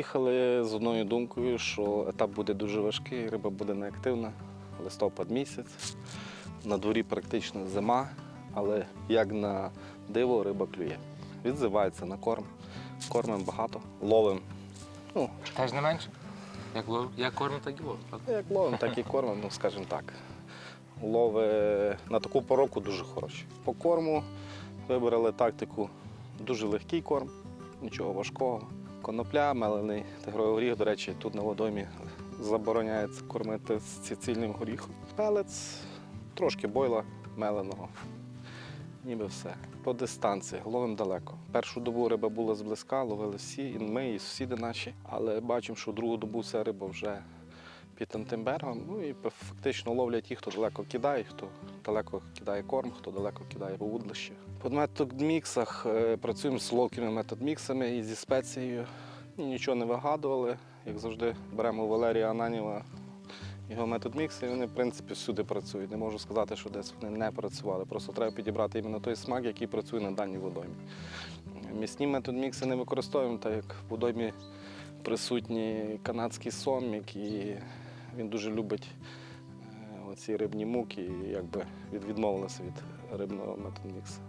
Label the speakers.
Speaker 1: Їхали з одною думкою, що етап буде дуже важкий, риба буде неактивна. Листопад місяць. На дворі практично зима, але як на диво риба клює. Відзивається на корм. Кормимо багато, ловимо. Ну,
Speaker 2: Теж не менше? Як, лов... як корму, так і лов. так?
Speaker 1: як ловимо, так і кормимо, ну скажімо так. Лови на таку пороку дуже хороші. По корму вибрали тактику дуже легкий корм, нічого важкого. Конопля, мелений тигровий горіх. До речі, тут на водоймі забороняється кормити з цільним горіхом. Пелець, трошки бойла меленого. Ніби все. По дистанції, ловимо далеко. Першу добу риба була зблизька, ловили всі, і ми, і сусіди наші. Але бачимо, що другу добу вся риба вже під Антимбергом. Ну і фактично ловлять ті, хто далеко кидає, хто далеко кидає корм, хто далеко кидає вудлище. По метод-міксах е, працюємо з ловкими метод-міксами і зі спецією. Нічого не вигадували. Як завжди, беремо Валерія Ананіва його метод мікс, і вони, в принципі, всюди працюють. Не можу сказати, що десь вони не працювали. Просто треба підібрати іменно той смак, який працює на даній водоймі. Місні метод мікси не використовуємо, так як в водоймі присутній канадський сом, який він дуже любить е, оці рибні муки, і якби відмовилися від рибного метод міксу.